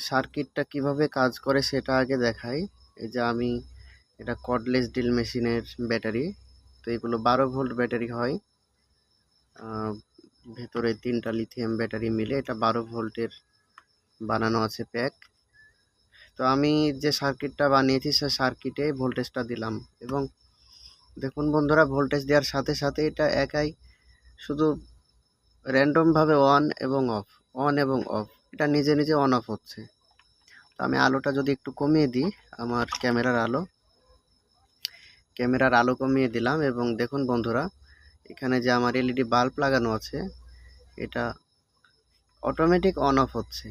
সার্কিটটা কীভাবে কাজ করে সেটা আগে দেখাই। এই যে আমি এটা কর্ডলেস ড্রিল মেশিনের ব্যাটারি তো এগুলো বারো ভোল্ট ব্যাটারি হয়। ভেতরে তিনটা লিথিয়াম ব্যাটারি মিলে এটা বারো ভোল্টের বানানো আছে প্যাক তো আমি যে সার্কিটটা বানিয়েছি সে সার্কিটে ভোল্টেজটা দিলাম এবং দেখুন বন্ধুরা ভোল্টেজ দেওয়ার সাথে সাথে এটা একাই শুধু র্যান্ডমভাবে অন এবং অফ অন এবং অফ এটা নিজে নিজে অন অফ হচ্ছে। তো আমি আলোটা যদি একটু কমিয়ে দিই, আমার ক্যামেরার আলো। ক্যামেরার আলো কমিয়ে দিলাম এবং দেখুন বন্ধুরা, এখানে যে আমার এলইডি বাল্ব লাগানো আছে, এটা অটোমেটিক অন অফ হচ্ছে।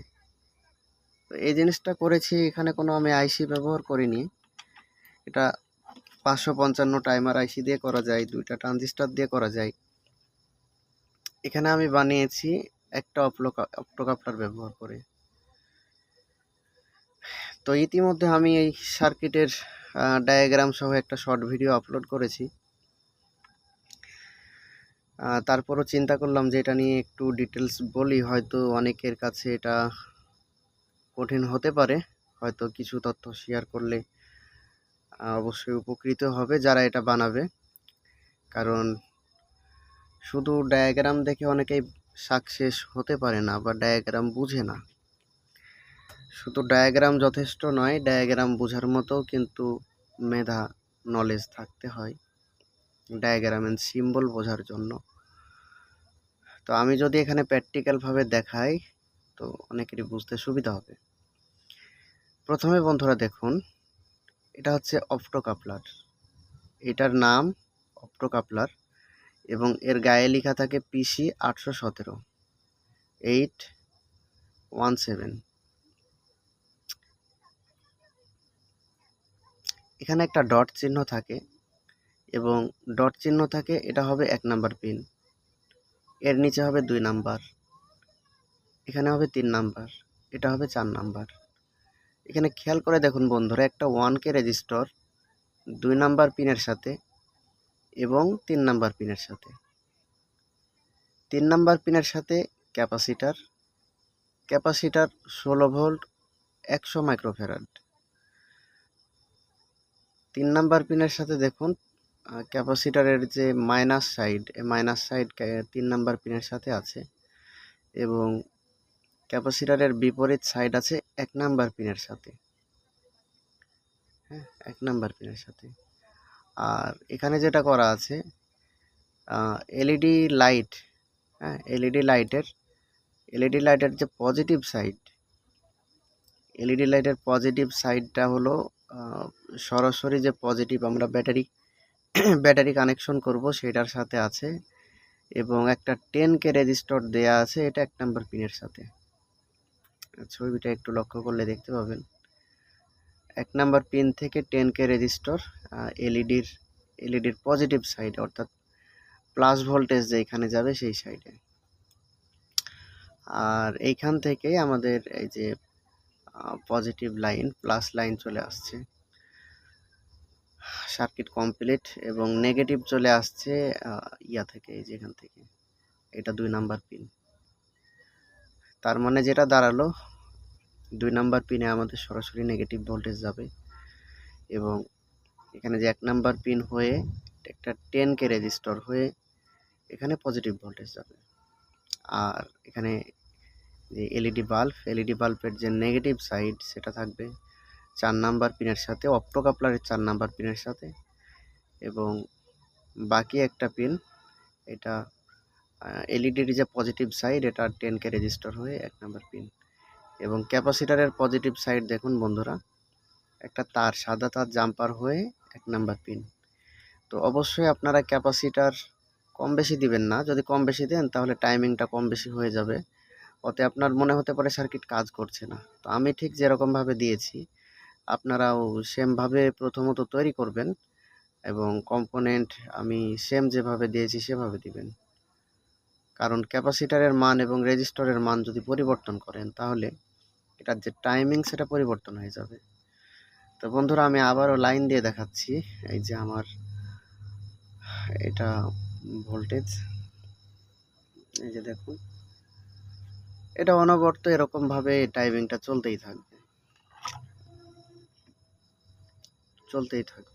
তো এই জিনিসটা করেছি, এখানে কোনো আমি আইসি ব্যবহার করিনি। এটা পাঁচশো পঞ্চান্ন টাইমার আইসি দিয়ে করা যায়, দুইটা ট্রানজিস্টার দিয়ে করা যায়। এখানে আমি বানিয়েছি একটা অপলোকা অপ্টোকাপ্টার ব্যবহার করে। তো ইতিমধ্যে আমি এই সার্কিটের ডায়াগ্রাম সহ একটা শর্ট ভিডিও আপলোড করেছি। তারপরও চিন্তা করলাম যে এটা নিয়ে একটু ডিটেলস বলি, হয়তো অনেকের কাছে এটা কঠিন হতে পারে। হয়তো কিছু তথ্য শেয়ার করলে অবশ্যই উপকৃত হবে যারা এটা বানাবে। কারণ শুধু ডায়াগ্রাম দেখে অনেকেই সাকসেস হতে পারে না বা ডায়াগ্রাম বুঝে না। শুধু ডায়াগ্রাম যথেষ্ট নয় ডায়াগ্রাম বোঝার মতো কিন্তু মেধা নলেজ থাকতে হয়। ডায়াগ্রাম এন্ড সিম্বল বোঝার জন্য। তো আমি যদি এখানে প্র্যাকটিক্যালভাবে দেখাই, তো অনেকেরই বুঝতে সুবিধা হবে। প্রথমে বন্ধুরা দেখুন, এটা হচ্ছে অপটোকাপলার এটার নাম অপটোকাপলার এবং এর গায়ে লেখা থাকে পিসি আটশো সতেরো, এইট ওয়ান সেভেন। এখানে একটা ডট চিহ্ন থাকে এবং ডট চিহ্ন থাকে, এটা হবে এক নাম্বার পিন। এর নিচে হবে দুই নাম্বার, এখানে হবে তিন নাম্বার, এটা হবে চার নাম্বার। এখানে খেয়াল করে দেখুন বন্ধুরা, একটা ওয়ান কে রেজিস্টর দুই নাম্বার পিনের সাথে এবং তিন নাম্বার পিনের সাথে। তিন নাম্বার পিনের সাথে ক্যাপাসিটার। ক্যাপাসিটার ষোলো ভোল্ট, একশো মাইক্রোফেরাড তিন নাম্বার পিনের সাথে দেখুন ক্যাপাসিটারের যে মাইনাস সাইড মাইনাস সাইড তিন নাম্বার পিনের সাথে আছে এবং ক্যাপাসিটারের বিপরীত সাইড আছে এক নাম্বার পিনের সাথে। হ্যাঁ এক নাম্বার পিনের সাথে। আর এখানে যেটা করা আছে এলইডি লাইট হ্যাঁ এলইডি লাইটের এলইডি লাইটের যে পজিটিভ সাইড এলইডি লাইটের পজিটিভ সাইডটা হলো সরাসরি যে পজিটিভ আমরা ব্যাটারি ব্যাটারি কানেকশন করব সেটার সাথে আছে এবং একটা টেন কে রেজিস্টার দেয়া আছে, এটা এক নাম্বার পিনের সাথে। ছবিটা একটু লক্ষ্য করলে দেখতে পাবেন। এক নাম্বার পিন থেকে টেন কে রেজিস্টর এলইডির এলইডির পজিটিভ সাইডে অর্থাৎ প্লাস ভোল্টেজ যে এখানে যাবে সেই সাইডে আর এইখান থেকেই আমাদের এই যে পজিটিভ লাইন প্লাস লাইন চলে আসছে। সার্কিট কমপ্লিট এবং নেগেটিভ চলে আসছে ইয়া থেকে, এই যে এখান থেকে। এটা দুই নাম্বার পিন তার মানে যেটা দাঁড়াল দুই নাম্বার পিনে আমাদের সরাসরি নেগেটিভ ভোল্টেজ যাবে এবং এখানে যে এক নাম্বার পিন হয়ে একটা টেন কে রেজিস্টর হয়ে এখানে পজিটিভ ভোল্টেজ যাবে। আর এখানে যে এলইডি বাল্ব এলইডি বাল্বের যে নেগেটিভ সাইড সেটা থাকবে চার নাম্বার পিনের সাথে অপ্টোকাপলারের চার নাম্বার পিনের সাথে এবং বাকি একটা পিন এটা এলইডির যে পজিটিভ সাইড এটা টেন কে রেজিস্টার হয়ে এক নাম্বার পিন এবং ক্যাপাসিটারের পজিটিভ সাইড দেখুন বন্ধুরা, একটা তার, সাদা তার জাম্পার হয়ে এক নাম্বার পিন তো অবশ্যই আপনারা ক্যাপাসিটার কম বেশি দিবেন না, যদি কম বেশি দেন তাহলে টাইমিংটা কম বেশি হয়ে যাবে। ওতে আপনার মনে হতে পারে সার্কিট কাজ করছে না। তো আমি ঠিক যেরকমভাবে দিয়েছি, আপনারাও সেমভাবে প্রথমত তৈরি করবেন এবং কম্পোনেন্ট আমি সেম যেভাবে দিয়েছি সেভাবে দিবেন। কারণ ক্যাপাসিটারের মান এবং রেজিস্টরের মান যদি পরিবর্তন করেন তাহলে এটার যে টাইমিং সেটা পরিবর্তন হয়ে যাবে। তো বন্ধুরা, আমি আবারও লাইন দিয়ে দেখাচ্ছি। এই যে আমার, এটা ভোল্টেজ এই যে দেখুন। এটা অনবর্ত এরকমভাবে টাইমিংটা চলতেই থাকবে। চলতেই থাকবে।